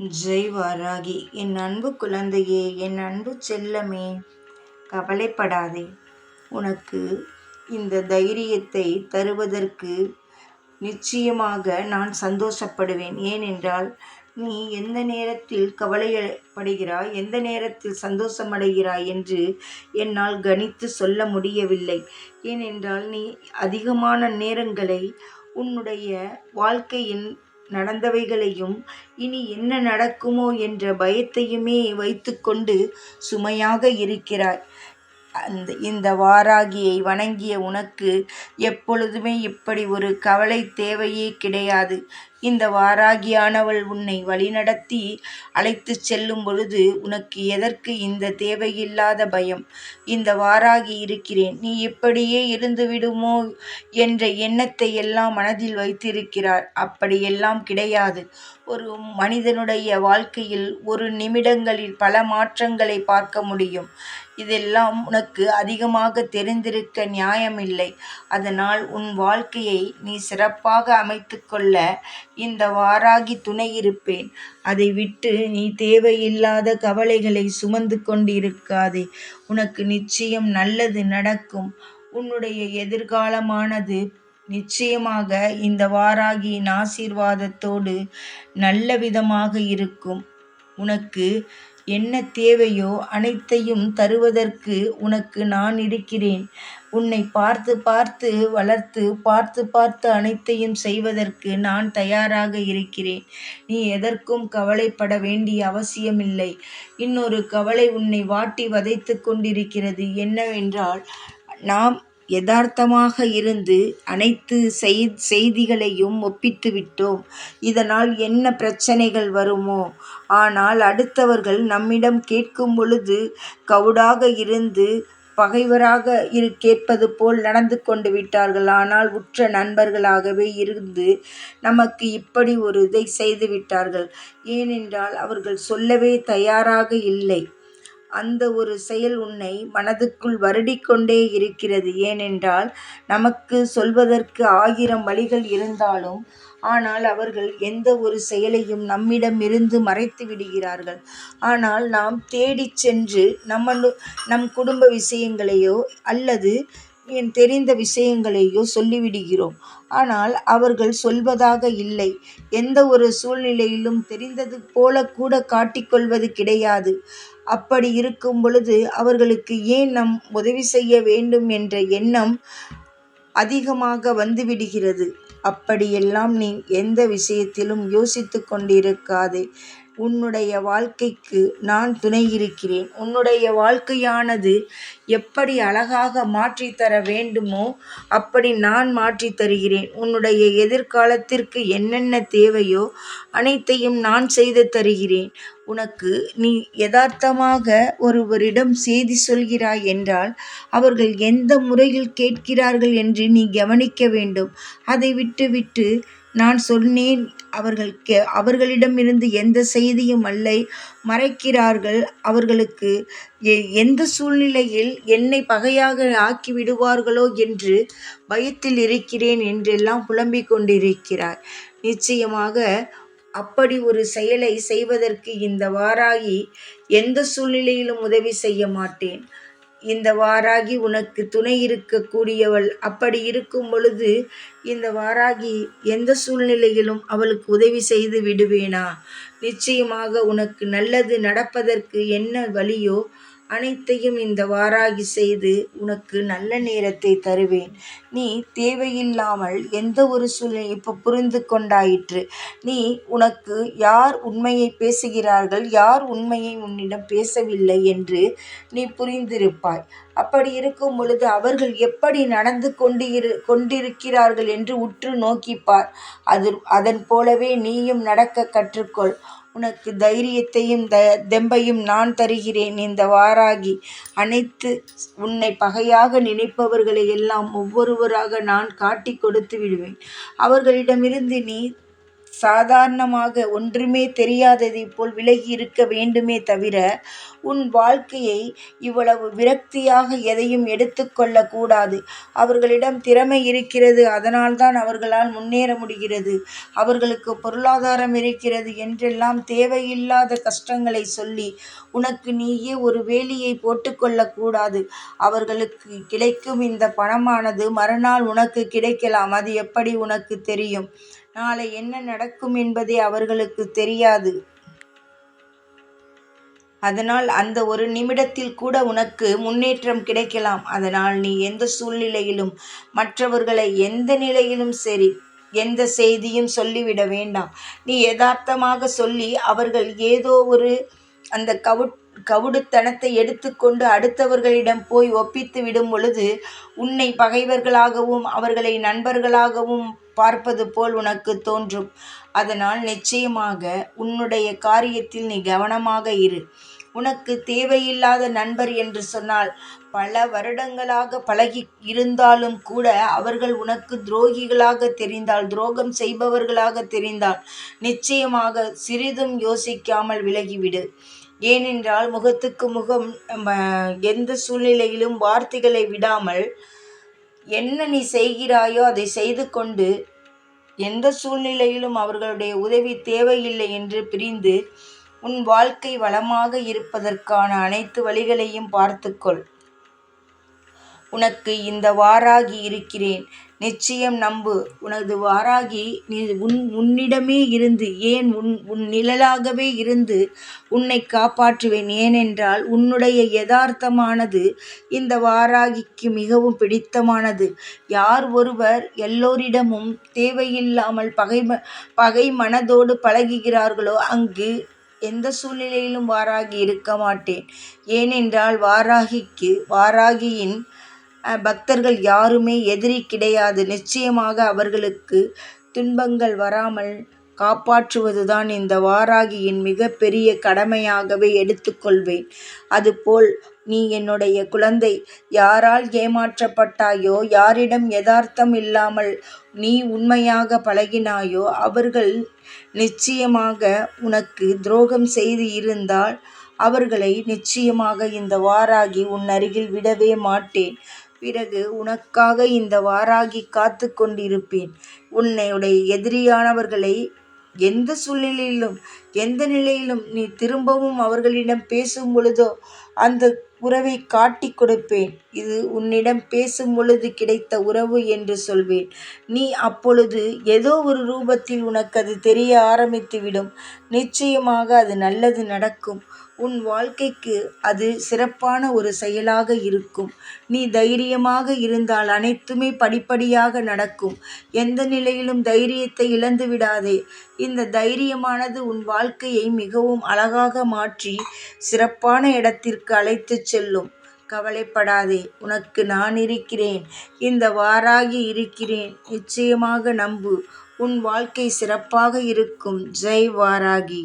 ஜெய் வாராகி என் அன்பு குழந்தையே என் அன்பு செல்லமே கவலைப்படாதே. உனக்கு இந்த தைரியத்தை தருவதற்கு நிச்சயமாக நான் சந்தோஷப்படுவேன். ஏனென்றால் நீ எந்த நேரத்தில் கவலைப்படுகிறாய் எந்த நேரத்தில் சந்தோஷமடைகிறாய் என்று என்னால் கணித்து சொல்ல முடியவில்லை. ஏனென்றால் நீ அதிகமான நேரங்களை உன்னுடைய வாழ்க்கையின் நடந்தவைகளையும் இனி என்ன நடக்குமோ என்ற பயத்தையுமே வைத்துக்கொண்டு சுமையாக இருக்கிறாய். அந்த இந்த வாராகியை வணங்கிய உனக்கு எப்பொழுதுமே இப்படி ஒரு கவலை தேவையே கிடையாது. இந்த வாராகியானவள் உன்னை வழிநடத்தி அழைத்து செல்லும் பொழுது உனக்கு எதற்கு இந்த தேவையில்லாத பயம்? இந்த வாராகி இருக்கிறேன். நீ இப்படியே இருந்து விடுமோ என்ற எண்ணத்தை எல்லாம் மனதில் வைத்திருக்கிறார் அப்படியெல்லாம் கிடையாது. ஒரு மனிதனுடைய வாழ்க்கையில் ஒரு நிமிடங்களில் பல மாற்றங்களை பார்க்க முடியும். இதெல்லாம் உனக்கு அதிகமாக தெரிந்திருக்க நியாயமில்லை. அதனால் உன் வாழ்க்கையை நீ சிறப்பாக அமைத்து கொள்ள இந்த வாராகி துணை இருப்பேன் அதை விட்டு நீ தேவையில்லாத கவலைகளை சுமந்து கொண்டிருக்காதே. உனக்கு நிச்சயம் நல்லது நடக்கும். உன்னுடைய எதிர்காலமானது நிச்சயமாக இந்த வாராகியின் ஆசீர்வாதத்தோடு நல்ல விதமாக இருக்கும். உனக்கு என்ன தேவையோ அனைத்தையும் தருவதற்கு உனக்கு நான் இருக்கிறேன். உன்னை பார்த்து பார்த்து வளர்த்து பார்த்து பார்த்து அனைத்தையும் செய்வதற்கு நான் தயாராக இருக்கிறேன். நீ எதற்கும் கவலைப்பட வேண்டிய அவசியமில்லை. இன்னொரு கவலை உன்னை வாட்டி வதைத்து கொண்டிருக்கிறது என்னவென்றால் நாம் யதார்த்தமாக இருந்து அனைத்து செய் செய்திகளையும் ஒப்பித்து விட்டோம் இதனால் என்ன பிரச்சனைகள் வருமோ? ஆனால் அடுத்தவர்கள் நம்மிடம் கேட்கும் பொழுது கவுடாக இருந்து பகைவராக இரு கேட்பது போல் நடந்து கொண்டு விட்டார்கள். ஆனால் உற்ற நண்பர்களாகவே இருந்து நமக்கு இப்படி ஒரு இதை செய்து விட்டார்கள். ஏனென்றால் அவர்கள் சொல்லவே தயாராக இல்லை. அந்த ஒரு செயல் உன்னை மனதுக்குள் வருடிக்கொண்டே இருக்கிறது. ஏனென்றால் நமக்கு சொல்வதற்கு ஆயிரம் வழிகள் இருந்தாலும் ஆனால் அவர்கள் எந்த ஒரு செயலையும் நம்மிடமிருந்து மறைத்து விடுகிறார்கள். ஆனால் நாம் தேடிச் சென்று நம்ம நம் குடும்ப விஷயங்களையோ அல்லது தெரிந்த விஷயங்களையோ சொல்லிவிடுகிறோம். ஆனால் அவர்கள் சொல்வதாக இல்லை. எந்த ஒரு சூழ்நிலையிலும் தெரிந்தது போல கூட காட்டிக்கொள்வது கிடையாது. அப்படி இருக்கும் பொழுது அவர்களுக்கு ஏன் நம் உதவி செய்ய வேண்டும் என்ற எண்ணம் அதிகமாக வந்துவிடுகிறது. அப்படியெல்லாம் நீ எந்த விஷயத்திலும் யோசித்து கொண்டிருக்காதே. உன்னுடைய வாழ்க்கைக்கு நான் துணை இருக்கிறேன். உன்னுடைய வாழ்க்கையானது எப்படி அழகாக மாற்றித்தர வேண்டுமோ அப்படி நான் மாற்றி தருகிறேன். உன்னுடைய எதிர்காலத்திற்கு என்னென்ன தேவையோ அனைத்தையும் நான் செய்து தருகிறேன். உனக்கு நீ யதார்த்தமாக ஒருவரிடம் செய்தி சொல்கிறாய் என்றால் அவர்கள் எந்த முறையில் கேட்கிறார்கள் என்று நீ கவனிக்க வேண்டும். அதை விட்டுவிட்டு நான் சொன்னேன் அவர்கள் கே அவர்களிடமிருந்து எந்த செய்தியும் அல்லை. மறைக்கிறார்கள் அவர்களுக்கு எ எந்த சூழ்நிலையில் என்னை பகையாக ஆக்கி விடுவார்களோ என்று பயத்தில் இருக்கிறேன் என்றெல்லாம் புலம்பிக் கொண்டிருக்கிறார். நிச்சயமாக அப்படி ஒரு செயலை செய்வதற்கு இந்த வாராகி எந்த சூழ்நிலையிலும் உதவி செய்ய மாட்டேன். இந்த வாராகி உனக்கு துணை இருக்கக்கூடியவள். அப்படி இருக்கும் பொழுது இந்த வாராகி எந்த சூழ்நிலையிலும் அவளுக்கு உதவி செய்து விடுவேனா? நிச்சயமாக உனக்கு நல்லது நடப்பதற்கு என்ன வழியோ அனைத்தையும் இந்த வாராகி செய்து உனக்கு நல்ல நேரத்தை தருவேன். நீ தேவையில்லாமல் எந்த ஒரு சூழ்நிலை இப்போ புரிந்து கொண்டாயிற்று. நீ உனக்கு யார் உண்மையை பேசுகிறார்கள் யார் உண்மையை உன்னிடம் பேசவில்லை என்று நீ புரிந்திருப்பாய். அப்படி இருக்கும் பொழுது அவர்கள் எப்படி நடந்து கொண்டிரு கொண்டிருக்கிறார்கள் என்று உற்று நோக்கிப்பார். அது அதன் போலவே நீயும் நடக்க கற்றுக்கொள். உனக்கு தைரியத்தையும் த தெம்பையும் நான் தருகிறேன். இந்த வாராகி அனைத்து உன்னை பகையாக நினைப்பவர்களை எல்லாம் ஒவ்வொருவராக நான் காட்டி கொடுத்து விடுவேன். அவர்களிடமிருந்து நீ சாதாரணமாக ஒன்றுமே தெரியாததைப் போல் விலகி இருக்க வேண்டுமே தவிர உன் வாழ்க்கையை இவ்வளவு விரக்தியாக எதையும் எடுத்துக்கொள்ள கூடாது அவர்களிடம் திறமை இருக்கிறது அதனால்தான் அவர்களால் முன்னேற முடிகிறது. அவர்களுக்கு பொருளாதாரம் இருக்கிறது என்றெல்லாம் தேவையில்லாத கஷ்டங்களை சொல்லி உனக்கு நீயே ஒரு வேலியை போட்டுக்கொள்ளக்கூடாது அவர்களுக்கு கிடைக்கும் இந்த பணமானது மறுநாள் உனக்கு கிடைக்கலாம். அது எப்படி உனக்கு தெரியும்? நாளை என்ன நடக்கும் என்பதே அவர்களுக்கு தெரியாது. அதனால் அந்த ஒரு நிமிடத்தில் கூட உனக்கு முன்னேற்றம் கிடைக்கலாம். அதனால் நீ எந்த சூழ்நிலையிலும் மற்றவர்களை எந்த நிலையிலும் சரி எந்த செய்தியும் சொல்லிவிட வேண்டாம். நீ யதார்த்தமாக சொல்லி அவர்கள் ஏதோ ஒரு அந்த கவு கவுடுத்தனத்தை எடுத்துக்கொண்டு அடுத்தவர்களிடம் போய் ஒப்பித்து விடும் பொழுது உன்னை பகைவர்களாகவும் அவர்களை நண்பர்களாகவும் பார்ப்பது போல் உனக்கு தோன்றும். அதனால் நிச்சயமாக உன்னுடைய காரியத்தில் நீ கவனமாக இரு. உனக்கு தேவையில்லாத நண்பர் என்று சொன்னால் பல வருடங்களாக பழகி இருந்தாலும் கூட அவர்கள் உனக்கு துரோகிகளாக தெரிந்தால் துரோகம் செய்பவர்களாக தெரிந்தால் நிச்சயமாக சிறிதும் யோசிக்காமல் விலகிவிடு. ஏனென்றால் முகத்துக்கு முகம் எந்த சூழ்நிலையிலும் வார்த்தைகளை விடாமல் என்ன நீ செய்கிறாயோ அதை செய்து கொண்டு எந்த சூழ்நிலையிலும் அவர்களுடைய உதவி தேவையில்லை என்று பிரிந்து உன் வாழ்க்கை வளமாக இருப்பதற்கான அனைத்து வழிகளையும் பார்த்துக்கொள். உனக்கு இந்த வாராகி இருக்கிறேன். நிச்சயம் நம்பு. உனது வாராகி நீ உன் உன்னிடமே இருந்து ஏன் உன் உன் நிழலாகவே இருந்து உன்னை காப்பாற்றுவேன்? ஏனென்றால் உன்னுடைய யதார்த்தமானது இந்த வாராகிக்கு மிகவும் பிடித்தமானது. யார் ஒருவர் எல்லோரிடமும் தேவையில்லாமல் பகை பகை மனதோடு பழகுகிறார்களோ அங்கு எந்த சூழ்நிலையிலும் வாராகி இருக்க மாட்டேன். ஏனென்றால் வாராகிக்கு வாராகியின் பக்தர்கள் யாருமே எதிரி கிடையாது. நிச்சயமாக அவர்களுக்கு துன்பங்கள் வராமல் காப்பாற்றுவதுதான் இந்த வாராகியின் மிகப்பெரிய கடமையாகவே எடுத்துக்கொள்வேன். அதுபோல் நீ என்னுடைய குழந்தை யாரால் ஏமாற்றப்பட்டாயோ யாரிடம் யதார்த்தம் இல்லாமல் நீ உண்மையாக பழகினாயோ அவர்கள் நிச்சயமாக உனக்கு துரோகம் செய்து இருந்தால் அவர்களை நிச்சயமாக இந்த வாராகி உன் அருகில் விடவே மாட்டேன். பிறகு உனக்காக இந்த வாராகி காத்து கொண்டிருப்பேன். உன்னையுடைய எதிரியானவர்களை எந்த சூழ்நிலையிலும் எந்த நிலையிலும் நீ திரும்பவும் அவர்களிடம் பேசும் பொழுதோ அந்த உறவை காட்டிக் கொடுப்பேன். இது உன்னிடம் பேசும் பொழுது கிடைத்த உறவு என்று சொல்வேன். நீ அப்பொழுது ஏதோ ஒரு ரூபத்தில் உனக்கு அது தெரிய ஆரம்பித்துவிடும். நிச்சயமாக அது நல்லது நடக்கும். உன் வாழ்க்கைக்கு அது சிறப்பான ஒரு செயலாக இருக்கும். நீ தைரியமாக இருந்தால் அனைத்துமே படிப்படியாக நடக்கும். எந்த நிலையிலும் தைரியத்தை இழந்து விடாதே. இந்த தைரியமானது உன் வாழ்க்கையை மிகவும் அழகாக மாற்றி சிறப்பான இடத்திற்கு அழைத்துச் செல்லும். கவலைப்படாதே. உனக்கு நான் இருக்கிறேன். இந்த வாராகி இருக்கிறேன். நிச்சயமாக நம்பு. உன் வாழ்க்கை சிறப்பாக இருக்கும். ஜெய் வாராகி.